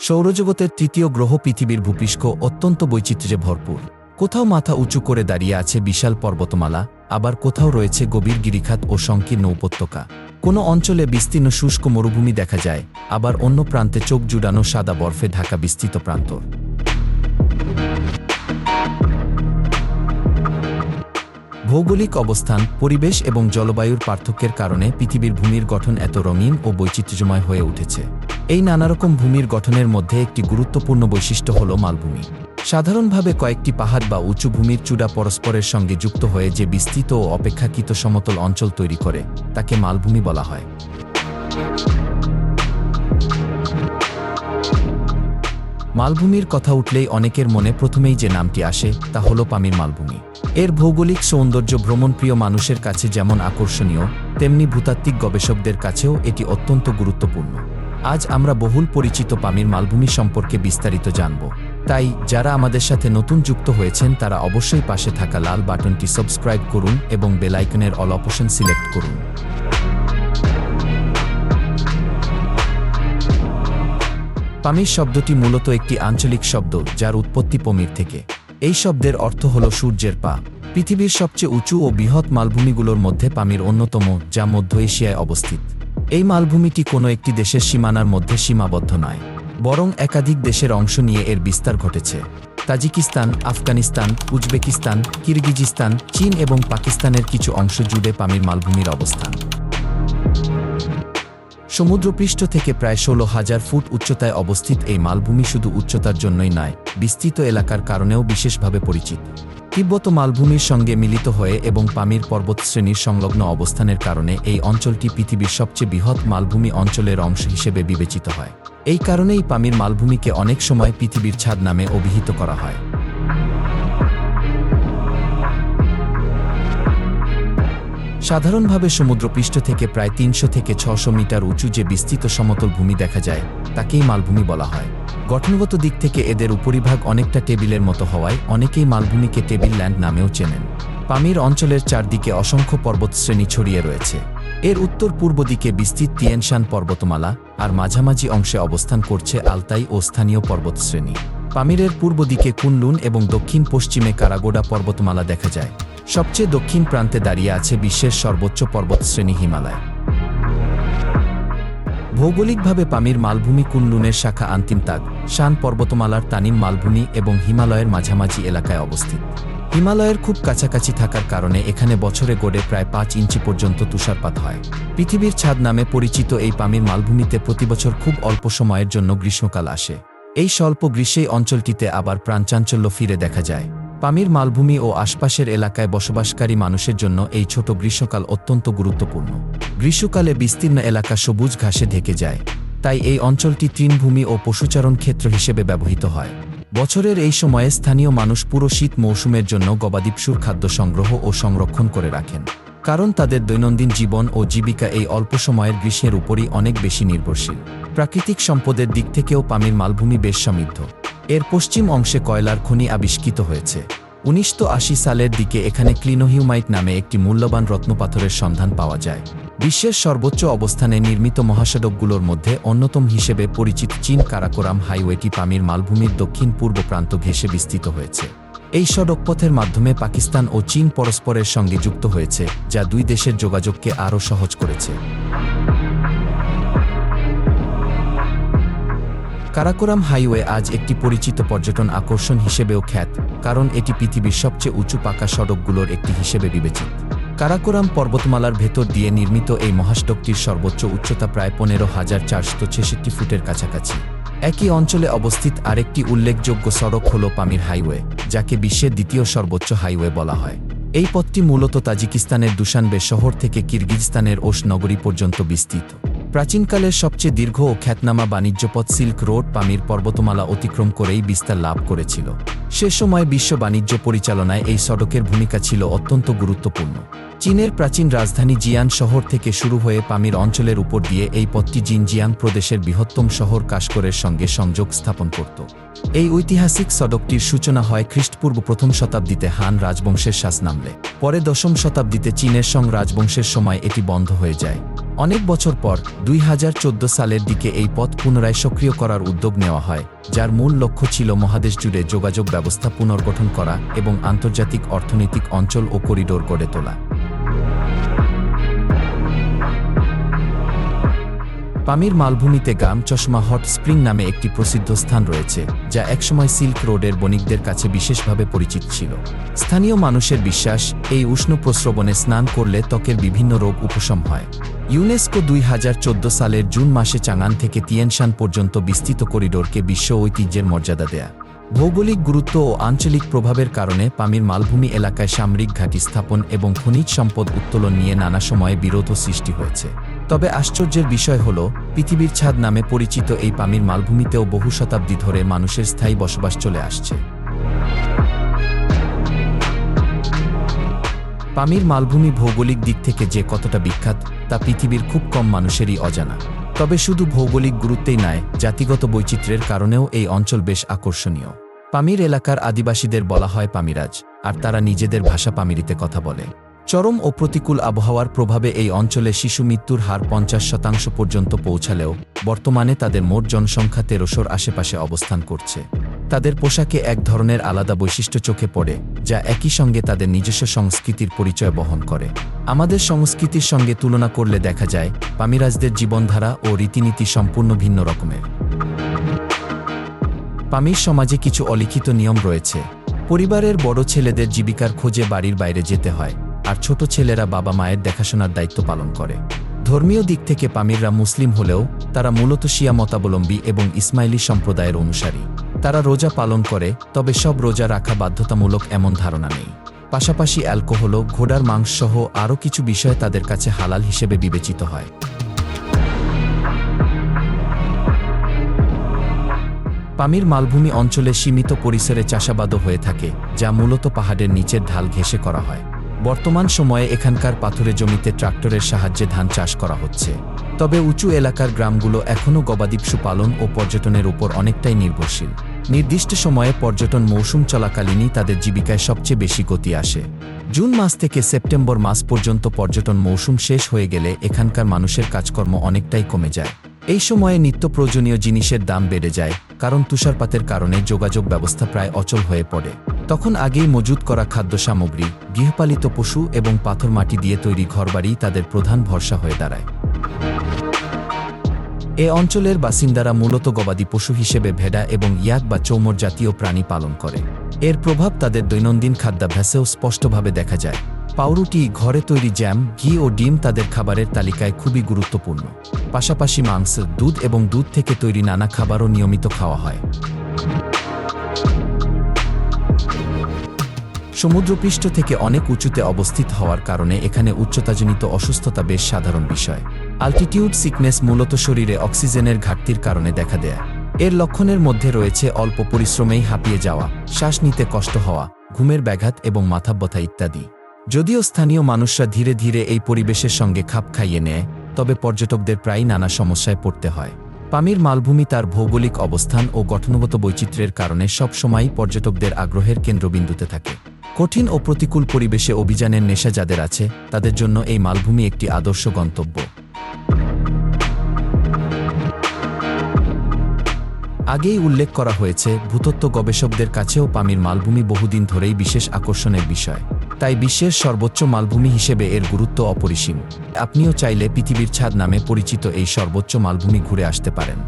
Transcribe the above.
সৌরজগতের তৃতীয় গ্রহ পৃথিবীর ভূপৃষ্ঠ অত্যন্ত বৈচিত্র্যে ভরপুর। কোথাও মাথা উঁচু করে দাঁড়িয়ে আছে বিশাল পর্বতমালা, আবার কোথাও রয়েছে গভীর গিরিখাত ও সংকীর্ণ উপত্যকা। কোনো অঞ্চলে বিস্তীর্ণ শুষ্ক মরুভূমি দেখা যায়, আবার অন্য প্রান্তে চোখ জুড়ানো সাদা বরফে ঢাকা বিস্তৃত প্রান্তর। ভৌগোলিক অবস্থান, পরিবেশ এবং জলবায়ুর পার্থক্যের কারণে পৃথিবীর ভূমির গঠন এত রঙিন ও বৈচিত্র্যময় হয়ে উঠেছে। এই নানারকম ভূমির গঠনের মধ্যে একটি গুরুত্বপূর্ণ বৈশিষ্ট্য হল মালভূমি। সাধারণভাবে কয়েকটি পাহাড় বা উঁচু ভূমির চূড়া পরস্পরের সঙ্গে যুক্ত হয়ে যে বিস্তৃত ও অপেক্ষাকৃত সমতল অঞ্চল তৈরি করে, তাকে মালভূমি বলা হয়। মালভূমির কথা উঠলেই অনেকের মনে প্রথমেই যে নামটি আসে, তা হল পামির মালভূমি। এর ভৌগোলিক সৌন্দর্য ভ্রমণপ্রিয় মানুষের কাছে যেমন আকর্ষণীয়, তেমনি ভূতাত্ত্বিক গবেষকদের কাছেও এটি অত্যন্ত গুরুত্বপূর্ণ। আজ আমরা বহুল পরিচিত পামির মালভূমি সম্পর্কে বিস্তারিত জানব। তাই, যারা আমাদের সাথে নতুন যুক্ত হয়েছেন, তারা অবশ্যই পাশে থাকা লাল বাটনটি সাবস্ক্রাইব করুন এবং বেলাইকনের অল অপশন সিলেক্ট করুন। পামির শব্দটি মূলত একটি আঞ্চলিক শব্দ, যার উৎপত্তি পমির থেকে। এই শব্দের অর্থ হল সূর্যের পা। পৃথিবীর সবচেয়ে উঁচু ও বৃহৎ মালভূমিগুলোর মধ্যে পামির অন্যতম, যা মধ্য এশিয়ায় অবস্থিত। এই মালভূমিটি কোনো একটি দেশের সীমানার মধ্যে সীমাবদ্ধ নয়, বরং একাধিক দেশের অংশ নিয়ে এর বিস্তার ঘটেছে। তাজিকিস্তান, আফগানিস্তান, উজবেকিস্তান, কিরগিজিস্তান, চীন এবং পাকিস্তানের কিছু অংশ জুড়ে পামির মালভূমির অবস্থান। সমুদ্রপৃষ্ঠ থেকে প্রায় ষোলো হাজার ফুট উচ্চতায় অবস্থিত এই মালভূমি শুধু উচ্চতার জন্যই নয়, বিস্তৃত এলাকার কারণেও বিশেষভাবে পরিচিত। তিব্বত মালভূমির সঙ্গে মিলিত হয়ে এবং পামির পর্বতশ্রেণীর সংলগ্ন অবস্থানের কারণে এই অঞ্চলটি পৃথিবীর সবচেয়ে বৃহৎ মালভূমি অঞ্চলের অংশ হিসেবে বিবেচিত হয়। এই কারণেই পামির মালভূমিকে অনেক সময় পৃথিবীর ছাদ নামে অভিহিত করা হয়। সাধারণভাবে সমুদ্রপৃষ্ঠ থেকে প্রায় তিনশো থেকে ছশো মিটার উঁচু যে বিস্তৃত সমতল ভূমি দেখা যায়, তাকেই মালভূমি বলা হয়। গঠনগত দিক থেকে এদের উপরিভাগ অনেকটা টেবিলের মতো হওয়ায় অনেকেই মালভূমিকে টেবিল ল্যান্ড নামেও চেনেন। পামির অঞ্চলের চারদিকে অসংখ্য পর্বতশ্রেণী ছড়িয়ে রয়েছে। এর উত্তর পূর্ব দিকে বিস্তৃত তিয়েনশান পর্বতমালা আর মাঝামাঝি অংশে অবস্থান করছে আলতাই ও স্থানীয় পর্বতশ্রেণী। পামিরের পূর্ব দিকে কুনলুন এবং দক্ষিণ পশ্চিমে কারাগোডা পর্বতমালা দেখা যায়। সবচেয়ে দক্ষিণ প্রান্তে দাঁড়িয়ে আছে বিশ্বের সর্বোচ্চ পর্বতশ্রেণী হিমালয়। ভৌগোলিকভাবে পামির মালভূমি কুনলুনের শাখা আন্তিমতাগ শান পর্বতমালার তানিম মালভূমি এবং হিমালয়ের মাঝামাঝি এলাকায় অবস্থিত। হিমালয়ের খুব কাছাকাছি থাকার কারণে এখানে বছরে গড়ে প্রায় পাঁচ ইঞ্চি পর্যন্ত তুষারপাত হয়। পৃথিবীর ছাদ নামে পরিচিত এই পামির মালভূমিতে প্রতিবছর খুব অল্প সময়ের জন্য গ্রীষ্মকাল আসে। এই স্বল্প গ্রীষ্মেই অঞ্চলটিতে আবার প্রাণচাঞ্চল্য ফিরে দেখা যায়। পামির মালভূমি ও আশপাশের এলাকায় বসবাসকারী মানুষের জন্য এই ছোট গ্রীষ্মকাল অত্যন্ত গুরুত্বপূর্ণ। গ্রীষ্মকালে বিস্তীর্ণ এলাকা সবুজ ঘাসে ঢেকে যায়, তাই এই অঞ্চলটি তৃণভূমি ও পশুচারণ ক্ষেত্র হিসেবে ব্যবহৃত হয়। বছরের এই সময়ে স্থানীয় মানুষ পুরো শীত মৌসুমের জন্য গবাদিপশুর খাদ্য সংগ্রহ ও সংরক্ষণ করে রাখেন, কারণ তাদের দৈনন্দিন জীবন ও জীবিকা এই অল্প সময়ের গ্রীষ্মের উপরই অনেক বেশি নির্ভরশীল। প্রাকৃতিক সম্পদের দিক থেকেও পামির মালভূমি বেশ সমৃদ্ধ। এর পশ্চিম অংশে কয়লার খনি আবিষ্কৃত হয়েছে। উনিশশো আশি সালের দিকে এখানে ক্লিনোহিউমাইট নামে একটি মূল্যবান রত্নপাথরের সন্ধান পাওয়া যায়। বিশ্বের সর্বোচ্চ অবস্থানে নির্মিত মহাসড়কগুলোর মধ্যে অন্যতম হিসেবে পরিচিত চীন কারাকোরাম হাইওয়েটি পামির মালভূমির দক্ষিণ পূর্ব প্রান্ত ঘেঁষে বিস্তৃত হয়েছে। এই সড়কপথের মাধ্যমে পাকিস্তান ও চীন পরস্পরের সঙ্গে যুক্ত হয়েছে, যা দুই দেশের যোগাযোগকে আরও সহজ করেছে। কারাকোরাম হাইওয়ে আজ একটি পরিচিত পর্যটন আকর্ষণ হিসেবেও খ্যাত, কারণ এটি পৃথিবীর সবচেয়ে উঁচু পাকা সড়কগুলোর একটি হিসেবে বিবেচিত। কারাকোরাম পর্বতমালার ভেতর দিয়ে নির্মিত এই মহাসড়কটির সর্বোচ্চ উচ্চতা প্রায় পনেরো হাজার চারশো ছেষট্টি ফুটের কাছাকাছি। একই অঞ্চলে অবস্থিত আরেকটি উল্লেখযোগ্য সড়ক হল পামির হাইওয়ে, যাকে বিশ্বের দ্বিতীয় সর্বোচ্চ হাইওয়ে বলা হয়। এই পথটি মূলত তাজিকিস্তানের দুশানবে শহর থেকে কিরগিজস্তানের ওস নগরী পর্যন্ত বিস্তৃত। প্রাচীনকালের সবচেয়ে দীর্ঘ ও খ্যাতনামা বাণিজ্যপথ সিল্ক রোড পামির পর্বতমালা অতিক্রম করেই বিস্তার লাভ করেছিল। সে সময় বিশ্ব বাণিজ্য পরিচালনায় এই সড়কের ভূমিকা ছিল অত্যন্ত গুরুত্বপূর্ণ। চীনের প্রাচীন রাজধানী জিয়ান শহর থেকে শুরু হয়ে পামির অঞ্চলের উপর দিয়ে এই পথটি জিনজিয়াং প্রদেশের বৃহত্তম শহর কাশকরের সঙ্গে সংযোগ স্থাপন করত। এই ঐতিহাসিক সড়কটির সূচনা হয় খ্রিস্টপূর্ব প্রথম শতাব্দীতে হান রাজবংশের শ্বাস নামলে পরে দশম শতাব্দীতে চীনের সং রাজবংশের সময় এটি বন্ধ হয়ে যায়। অনেক বছর পর দুই হাজার চোদ্দ সালের দিকে এই পথ পুনরায় সক্রিয় করার উদ্যোগ নেওয়া হয়, যার মূল লক্ষ্য ছিল মহাদেশ জুড়ে যোগাযোগ ব্যবস্থা পুনর্গঠন করা এবং আন্তর্জাতিক অর্থনৈতিক অঞ্চল ও করিডোর গড়ে তোলা। পামির মালভূমিতে গাম চশমা হট স্প্রিং নামে একটি প্রসিদ্ধ স্থান রয়েছে, যা একসময় সিল্ক রোডের বণিকদের কাছে বিশেষভাবে পরিচিত ছিল। স্থানীয় মানুষের বিশ্বাস, এই উষ্ণ প্রস্রবণে স্নান করলে ত্বকের বিভিন্ন রোগ উপশম হয়। ইউনেস্কো দুই হাজার চোদ্দ সালের জুন মাসে চাঙান থেকে তিয়েনশান পর্যন্ত বিস্তৃত করিডোরকে বিশ্ব ঐতিহ্যের মর্যাদা দেয়া। ভৌগোলিক গুরুত্ব ও আঞ্চলিক প্রভাবের কারণে পামির মালভূমি এলাকায় সামরিক ঘাঁটি স্থাপন এবং খনিজ সম্পদ উত্তোলন নিয়ে নানা সময়ে বিরোধ সৃষ্টি হয়েছে। তবে আশ্চর্যের বিষয় হল, পৃথিবীর ছাদ নামে পরিচিত এই পামির মালভূমিতেও বহু শতাব্দী ধরে মানুষের স্থায়ী বসবাস চলে আসছে। পামির মালভূমি ভৌগোলিক দিক থেকে যে কতটা বিখ্যাত, তা পৃথিবীর খুব কম মানুষেরই অজানা। তবে শুধু ভৌগোলিক গুরুত্বেই নয়, জাতিগত বৈচিত্র্যের কারণেও এই অঞ্চল বেশ আকর্ষণীয়। পামির এলাকার আদিবাসীদের বলা হয় পামিরাজ, আর তারা নিজেদের ভাষা পামিরিতে কথা বলে। চরম ও প্রতিকূল আবহাওয়ার প্রভাবে এই অঞ্চলে শিশু মৃত্যুর হার পঞ্চাশ শতাংশ পর্যন্ত পৌঁছালেও বর্তমানে তাদের মোট জনসংখ্যা তেরোশোর আশেপাশে অবস্থান করছে। তাদের পোশাকে এক ধরনের আলাদা বৈশিষ্ট্য চোখে পড়ে, যা একই সঙ্গে তাদের নিজস্ব সংস্কৃতির পরিচয় বহন করে। আমাদের সংস্কৃতির সঙ্গে তুলনা করলে দেখা যায়, পামিরাজদের জীবনধারা ও রীতিনীতি সম্পূর্ণ ভিন্ন রকমের। পামির সমাজে কিছু অলিখিত নিয়ম রয়েছে। পরিবারের বড় ছেলেদের জীবিকার খোঁজে বাড়ির বাইরে যেতে হয়। আর ছোট ছেলেরা বাবা মায়ের দেখাশোনার দায়িত্ব পালন করে। ধর্মীয় দিক থেকে পামিররা মুসলিম হলেও তারা মূলত শিয়া মতাবলম্বী এবং ইসমাইলি সম্প্রদায়ের অনুসারী। তারা রোজা পালন করে, তবে সব রোজা রাখা বাধ্যতামূলক এমন ধারণা নেই। পাশাপাশি অ্যালকোহল ঘোড়ার মাংস সহ আরও কিছু বিষয় তাদের কাছে হালাল হিসেবে বিবেচিত হয়। পামির মালভূমি অঞ্চলে সীমিত পরিসরে চাষাবাদও হয়ে থাকে, যা মূলত পাহাড়ের নিচের ঢাল ঘেঁষে করা হয়। বর্তমান সময়ে এখানকার পাথুরে জমিতে ট্রাক্টরের সাহায্যে ধান চাষ করা হচ্ছে। তবে উঁচু এলাকার গ্রামগুলো এখনও গবাদি পশু পালন ও পর্যটনের উপর অনেকটাই নির্ভরশীল। নির্দিষ্ট সময়ে পর্যটন মৌসুম চলাকালীনই তাদের জীবিকায় সবচেয়ে বেশি গতি আসে। জুন মাস থেকে সেপ্টেম্বর মাস পর্যন্ত পর্যটন মৌসুম শেষ হয়ে গেলে এখানকার মানুষের কাজকর্ম অনেকটাই কমে যায়। এই সময়ে নিত্য প্রয়োজনীয় জিনিসের দাম বেড়ে যায়, কারণ তুষারপাতের কারণে যোগাযোগ ব্যবস্থা প্রায় অচল হয়ে পড়ে। তখন আগেই মজুত করা খাদ্য সামগ্রী গৃহপালিত পশু এবং পাথর মাটি দিয়ে তৈরি ঘরবাড়ি তাদের প্রধান ভরসা হয়ে দাঁড়ায়। এ অঞ্চলের বাসিন্দারা মূলত গবাদি পশু হিসেবে ভেড়া এবং ইয়াক বা চৌমর জাতীয় প্রাণী পালন করে। এর প্রভাব তাদের দৈনন্দিন খাদ্যাভ্যাসেও স্পষ্টভাবে দেখা যায়। পাউরুটি, ঘরে তৈরি জ্যাম, ঘি ও ডিম তাদের খাবারের তালিকায় খুবই গুরুত্বপূর্ণ। পাশাপাশি মাংস, দুধ এবং দুধ থেকে তৈরি নানা খাবারও নিয়মিত খাওয়া হয়। সমুদ্রপৃষ্ঠ থেকে অনেক উঁচুতে অবস্থিত হওয়ার কারণে এখানে উচ্চতাজনিত অসুস্থতা বেশ সাধারণ বিষয়। আলটিটিউড সিকনেস মূলত শরীরে অক্সিজেনের ঘাটতির কারণে দেখা দেয়। এর লক্ষণের মধ্যে রয়েছে অল্প পরিশ্রমেই হাঁপিয়ে যাওয়া, শ্বাস নিতে কষ্ট হওয়া, ঘুমের ব্যাঘাত এবং মাথা ব্যথা ইত্যাদি। যদিও স্থানীয় মানুষরা ধীরে ধীরে এই পরিবেশের সঙ্গে খাপ খাইয়ে নেয়, তবে পর্যটকদের প্রায় নানা সমস্যায় পড়তে হয়। পামির মালভূমি তার ভৌগোলিক অবস্থান ও গঠনগত বৈচিত্র্যের কারণে সবসময়ই পর্যটকদের আগ্রহের কেন্দ্রবিন্দুতে থাকে। কঠিন ও প্রতিকূল পরিবেশে অভিযানের নেশা যাদের আছে, তাদের জন্য এই মালভূমি একটি আদর্শ গন্তব্য। আগেই উল্লেখ করা হয়েছে, ভূতত্ত্ব গবেষকদের কাছেও পামির মালভূমি বহুদিন ধরেই বিশেষ আকর্ষণের বিষয়। তাই বিশ্বের সর্বোচ্চ মালভূমি হিসেবে এর গুরুত্ব অপরিসীম। আপনিও চাইলে পৃথিবীর ছাদ নামে পরিচিত এই সর্বোচ্চ মালভূমি ঘুরে আসতে পারেন।